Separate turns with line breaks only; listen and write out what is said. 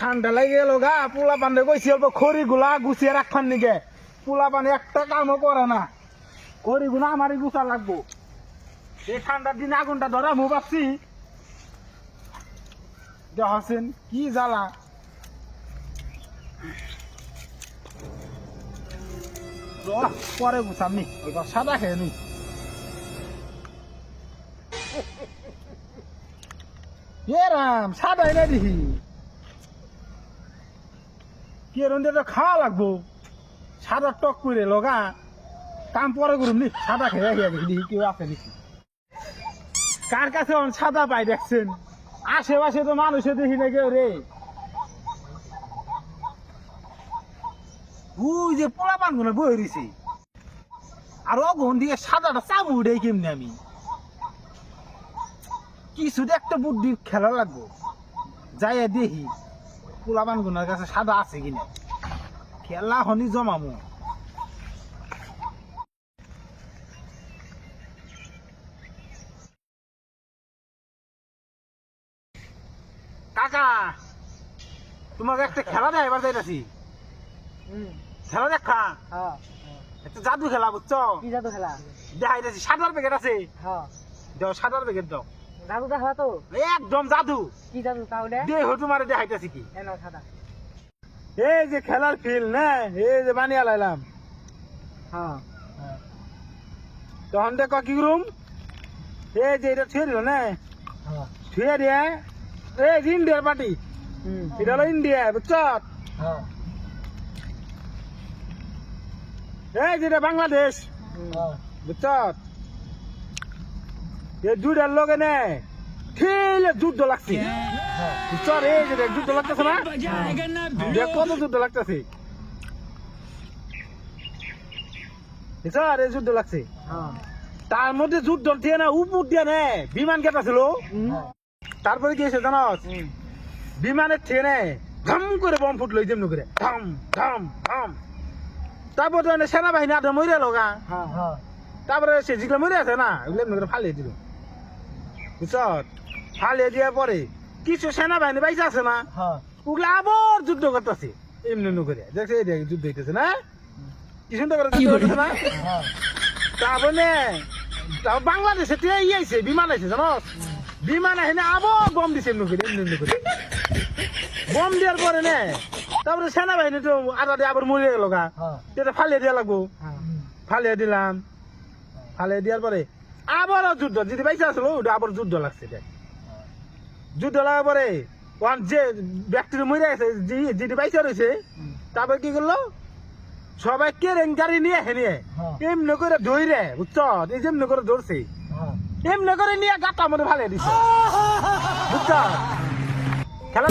ঠান্ডা লাগে গেল গা পোলা পান্ডে কইছি অল্প খড়ি গুলা গুছিয়ে রাখার নিকে পোলা পানি একটা কামও করে না। খড়ি গুলা আমারই গুছা লাগবো। এই ঠান্ডার দিন আগুনটা ধরা মু ভাবছি। দেখছেন কি জ্বালা। পরে গুছামনি এবার সাদা খেয়ে নি। এ রাম সাদা এনে দিহি কি রন্দে তো খাওয়া লাগবো? সাদা টক করে লগা। কাম পরে করুম নি, সাদা খেয়ে খেয়ে দেখি কেউ আছে নাকি? কার কাছে সাদা পাই দেখছেন? আশেপাশে তো মানুষে দেখি না কেউ রে। ওই যে পোলা পানগুলো বই রয়েছে আর অগন দিয়ে সাদাটা চাবু উঠে কেমনি আমি? কিছু একটা বুদ্ধি খেলা লাগবো। যাইয়া দেখি। পোলা গুনার কাছে সাদা আছে কিনা? খেলা হনি জমামু। কাকা তোমাকে একটা খেলা দেয় এবার যাইতাছি। খেলা দেখা
হ্যাঁ।
একটা জাদু খেলা বুঝছ?
কি জাদু খেলা?
দেখাইতেছি সাদার প্যাকেট আছে।
হ্যাঁ।
দাও সাদার প্যাকেট দাও।
জাদু দেখা তো?
একদম জাদু।
কি জাদু তাহলে?
দেহ তোমার দেখাইতেছি কি?
এন সাদা।
এই যে খেলার ফিল না? এই যে বানিয়ে লাইলাম।
হ্যাঁ।
তখন দেখো কি রুম এই যে এটা ছুঁয়ে দিল না?
হ্যাঁ।
ছুঁয়ে দিয়ে এই যে ইন্ডিয়ার পার্টি। এটা হলো ইন্ডিয়া বুঝছ?
হ্যাঁ।
এই যেটা বাংলাদেশ।
হ্যাঁ
বুঝছ? দুইটার লোকে নে। ঠিক যুদ্ধ লাগছে। বুঝছ এই যে যুদ্ধ লাগতেছে না? দেখ কত যুদ্ধ লাগতেছে। বুঝছ এই যুদ্ধ লাগছে। তার মধ্যে যুদ্ধ দিয়ে না উপর দিয়ে নে বিমান কেটা ছিল তারপরে কি হয়েছে জানাস? বিমানের ট্রেনে ধাম করে বম ফুটলো যেমন করে। ধাম ধাম ধাম। তারপর তো সেনাবাহিনী আধা মরে লগা তারপরে সে যেগুলো মরে আছে না ওগুলো ফালিয়ে দিল। বুঝছ ফালিয়ে দেওয়ার পরে কিছু সেনাবাহিনী বাইসে আছে না
হ্যাঁ।
ওগুলো আবার যুদ্ধ করতেছে। এমনি এমনি করে। দেখছে এই দেখ যুদ্ধ হইতেছে না? কি সুন্দর করে যুদ্ধ হইতেছে না? তারপরে বাংলাদেশে তে ইয়ে আইছে বিমান আইছে জানোস? বিমান আহে না আবার বম দিছে এমনি করে এমনি এমনি করে। বম দেওয়ার পরে নে তারপরে সেনাবাহিনী তো আধা দিয়ে আবার মরে গেল গা।
হ্যাঁ।
এটা ফালিয়ে দেওয়া লাগবো।
হ্যাঁ।
ফালিয়ে দিলাম। ফালিয়ে দেওয়ার পরে আবারও যুদ্ধ যদি পয়সা আসলো ওটা আবার যুদ্ধ লাগছে যুদ্ধ লাগার পরে ওয়ান যে ব্যক্তির মরে আছে যে- যেটি পয়সা রয়েছে তারপর কি করল? সবাই কেরেন গাড়ি নিয়ে হে নিয়ে
হ্যাঁ।
এমনি করে ধরে বুঝছ? এই যেমনি করে ধরছে
হ্যাঁ।
এমনি করে নিয়ে গাটা মধ্যে ফালিয়ে দিছে। বুঝছ? খেলা